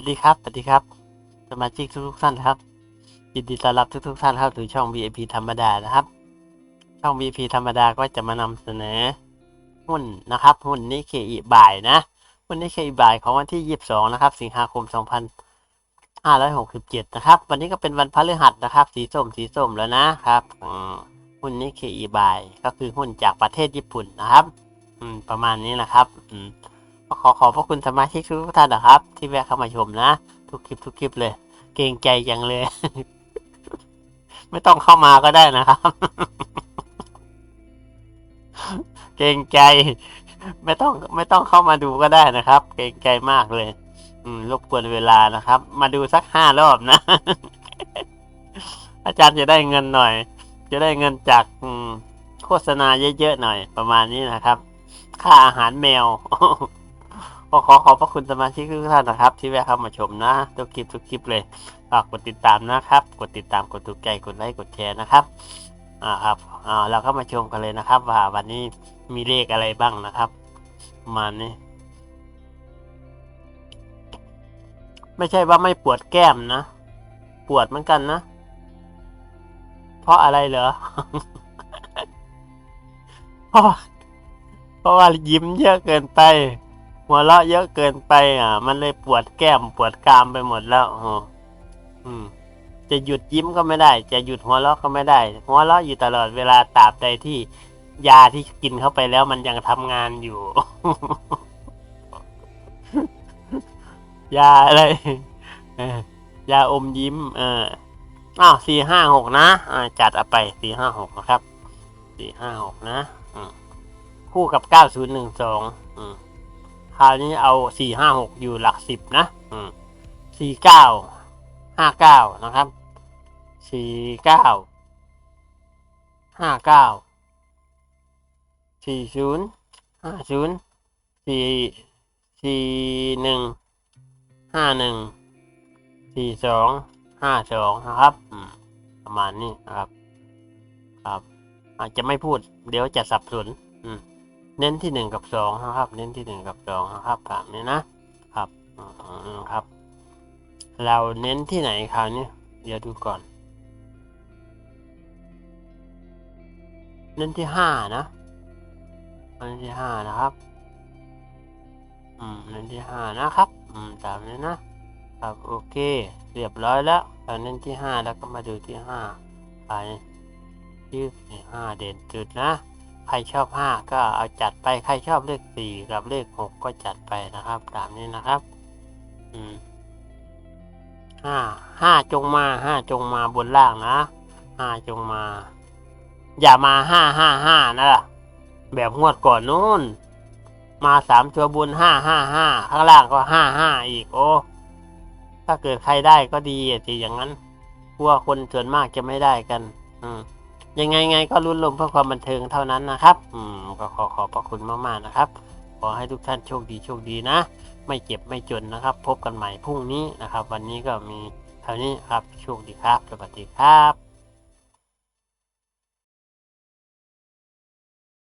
วัสดีครับ สวัสดีครับ สมาชิกทุกๆท่านครับ ยินดีต้อนรับทุกๆท่านเข้าสู่ช่อง VIP ธรรมดานะครับ ช่อง VIP ธรรมดาก็จะมานำเสนอ หุ้นนะครับ หุ้นนิเคอิบ่ายนะ หุ้นนิเคอิบ่ายของวันที่ 22 นะครับ สิงหาคม 2567 นะครับ วันนี้ก็เป็นวันพฤหัสนะครับ สีส้ม สีส้มแล้วนะครับหุ้นนิเคอิบ่ายก็คือหุ้นจากประเทศญี่ปุ่นนะครับอืมประมาณนี้นะครับอืม ขอขอบพระคุณสมาชิกทุกท่านนะครับ ที่แวะเข้ามาชมนะ ทุกคลิปทุกคลิปเลย เกรงใจยังเลย ไม่ต้องเข้ามาก็ได้นะครับ เกรงใจ ไม่ต้องไม่ต้องเข้ามาดูก็ได้นะครับ เกรงใจมากเลย อืมรบกวนเวลานะครับ มาดูสักห้ารอบนะ อาจารย์จะได้เงินหน่อย จะได้เงินจากโฆษณาเยอะๆหน่อย ประมาณนี้นะครับ ค่าอาหารแมว ก็ขอขอบพระคุณสมาชิกทุกท่านนะครับ ที่แวะเข้ามาชมนะ ทุกคลิปทุกคลิปเลยฝากกดติดตามนะครับ กดติดตามกดถูกใจกดไลค์กดแชร์นะครับอ่าครับอ่าเราก็มาชมกันเลยนะครับ ว่าวันนี้มีเลขอะไรบ้างนะครับมานี้ไม่ใช่ว่าไม่ปวดแก้มนะ ปวดเหมือนกันนะ เพราะอะไรเหรอเพราะเพราะว่ายิ้มเยอะเกินไป หัวเราะเยอะเกินไป อะ มันเลยปวดแก้มปวดกรามไปหมดแล้วโอ้อืม จะหยุดยิ้มก็ไม่ได้ จะหยุดหัวเราะก็ไม่ได้ หัวเราะอยู่ตลอดเวลาตราบใดที่ ยาที่กินเข้าไปแล้วมันยังทำงานอยู่ ยาอะไรยาอมยิ้ม เอออ้าวสี่ห้าหกนะจัดเอาไปสี่ห้าหกนะครับสี่ห้าหกนะคู่กับเก้าศูนย์หนึ่งสองอืม คราวนี้เอาสี่ห้าหกอยู่หลักสิบนะสี่เก้าห้าเก้านะครับสี่เก้าห้าเก้าสี่ศูนย์ห้าศูนย์สี่สี่หนึ่งห้าหนึ่งสี่สองห้าสองนะครับประมาณนี้นะครับ ครับ อาจจะไม่พูด เดี๋ยวจะสับสนอืม เน้นที่หนึ่งกับสองนะครับ เน้นที่หนึ่งกับสองนะครับแบบนี้นะครับครับ เราเน้นที่ไหนคราวนี้เดี๋ยวดูก่อน เน้นที่ห้านะเน้นที่ห้านะครับ อืมเน้นที่ห้านะครับ อืมตามนี้นะครับโอเค เรียบร้อยแล้วเราเน้นที่ห้าแล้วก็มาดูที่ห้าไปที่ห้าเด่นจุดนะ ใครชอบห้าก็เอาจัดไป ใครชอบเลขสี่กับเลขหกก็จัดไปนะครับ ตามนี้นะครับ อืมห้าห้าจงมาห้าจงมาบนล่างนะห้าจงมา อย่ามาห้าห้าห้านะล่ะแบบงวดก่อนนู้น มาสามตัวบนห้าห้าห้าข้างล่างก็ห้าห้าอีกโอ้ถ้าเกิดใครได้ก็ดีสิอย่างนั้นเพราะว่าคนส่วนมากจะไม่ได้กัน อืม ยังไงไงก็รุ้นลมเพื่อความบันเทิงเท่านั้นนะครับ อืมก็ขอขอบพระคุณมากๆนะครับ ขอให้ทุกท่านโชคดีโชคดีนะ ไม่เจ็บไม่จนนะครับ พบกันใหม่พรุ่งนี้นะครับ วันนี้ก็มีเท่านี้ครับ โชคดีครับ สวัสดีครับ